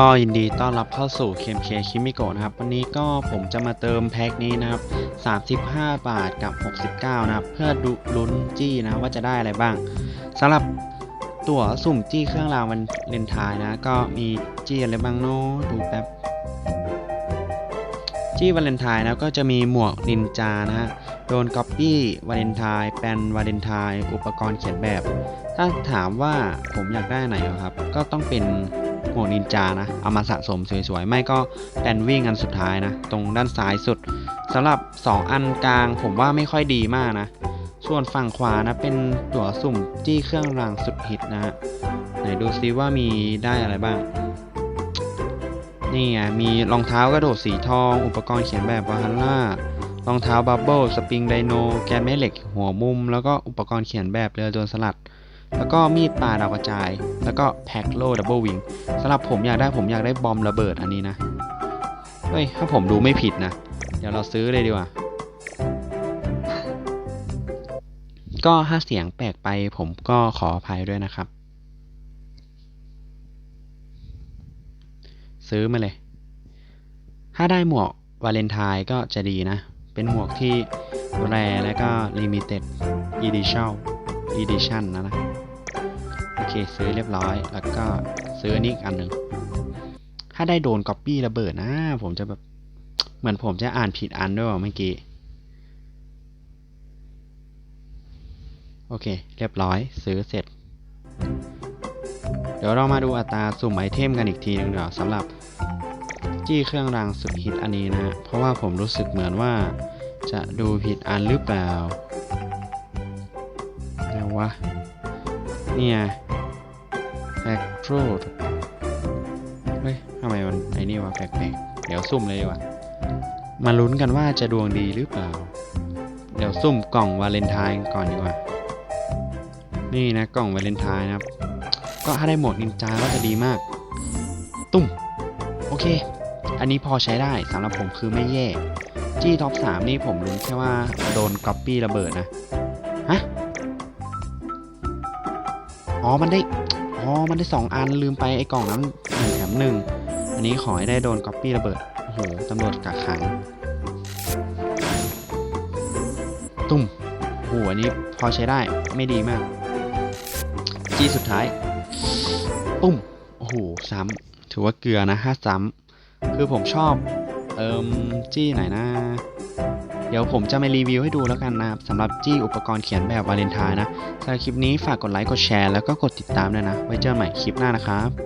ก็ยินดีต้อนรับเข้าสู่ KMK คิมิโกะนะครับ วันนี้ก็ผมจะมาเติมแพ็คนี้นะครับ 35 บาทกับ 69 นะครับ เพื่อดูลุ้นจี้นะว่าจะได้อะไรบ้างสำหรับตั๋วสุ่มจี้เครื่องรางวันเลนทายนะ ก็มีจี้อะไรบ้างเนาะดูแป๊บ จี้วาเลนไทน์นะก็จะมีหมวกนินจานะฮะโดนก๊อปปี้วาเลนไทน์แปนวาเลนไทน์อุปกรณ์เขียนแบบ ถ้าถามว่าผมอยากได้ไหนเหรครับ ก็ต้องเป็น หมวกนินจานะ เอามาสะสมสวยๆ ไม่ก็แปนวิ่งอันสุดท้ายนะ ตรงด้านซ้ายสุดสำหรับ 2 อันกลางผมว่าไม่ค่อยดีมากนะ ส่วนฝั่งขวานะเป็นตั๋วสุ่มจี้เครื่องรางสุดฮิตนะฮะไหนดูซิว่ามีได้อะไรบ้าง นี่ไงมีรองเท้ากระโดดสีทอง อุปกรณ์เขียนแบบวาฮัลล่ารองเท้าบับเบิลสปริงไดโน แกนแม่เหล็กหัวมุม แล้วก็อุปกรณ์เขียนแบบเรือโดนสลัด แล้วก็มีดปลาดาวกระจาย แล้วก็แพ็คโลดับเบิลวิงสำหรับผมอยากได้ผมอยากได้บอมระเบิดอันนี้นะ เฮ้ย ถ้าผมดูไม่ผิดนะ เดี๋ยวเราซื้อเลยดีกว่า ก็ถ้าเสียงแปลกไปผมก็ขออภัยด้วยนะครับ ซื้อมาเลย ถ้าได้หมวกวาเลนไทน์ก็จะดีนะ เป็นหมวกที่แรและก็ limited edition edition นะนะ อเคซื้อเรียบร้อย แล้วก็ซื้ออันนี้อีกอันหนึ่งถ้าได้โดนก๊อปปี้ระเบิดนะ ผมจะแบบเหมือนผมจะอ่านผิดอันด้วยว่ะเมื่อกี้ โอเค เรียบร้อยซื้อเสร็จ เดี๋ยวเรามาดูอัตราสุ่มไอเทมกันอีกทีหนึงเดี๋ยวสำหรับจี้เครื่องรางสุดฮิตอันนี้นะ เพราะว่าผมรู้สึกเหมือนว่าจะดูผิดอันหรือเปล่าแล้ววะเนี่ย แฟกโทรดเฮ้ยทำไมมันไอ้นี่วะแปลกๆ เดี๋ยวซุ่มเลยดีกว่า มาลุ้นกันว่าจะดวงดีหรือเปล่า เดี๋ยวซุ่มกล่องวาเลนไทน์ก่อนดีกว่า นี่นะกล่องวาเลนไทน์นะครับ ก็ถ้าได้หมวกนินจาก็จะดีมาก ตุ้ม โอเค อันนี้พอใช้ได้สำหรับผมคือไม่แย่ จี้ท็อป3นี่ผมรู้แค่ว่าโดนก๊อปปี้ระเบิดนะ ฮะ อ๋อ มันได้ อ๋อ มันได้2อันลืมไปไอ้กล่องนั้นหนึ่งแถมหนึ่งอันนี้ขอให้ได้โดนก๊อปปี้ระเบิด โอ้โห ตำรวจกักขัง ตุ้มโอ้โหอันนี้พอใช้ได้ไม่ดีมาก จี้สุดท้าย ปุ้ม โอ้โห ซ้ำถือว่าเกลือนะห้าซ้ำคือผมชอบ เอิมจี้ไหนนะ เดี๋ยวผมจะมารีวิวให้ดูแล้วกันนะครับสำหรับจี้อุปกรณ์เขียนแบบวาเลนไทน์นะสำหรับคลิปนี้ฝากกดไลค์กดแชร์แล้วก็กดติดตามด้วยนะ ไว้เจอใหม่คลิปหน้านะครับ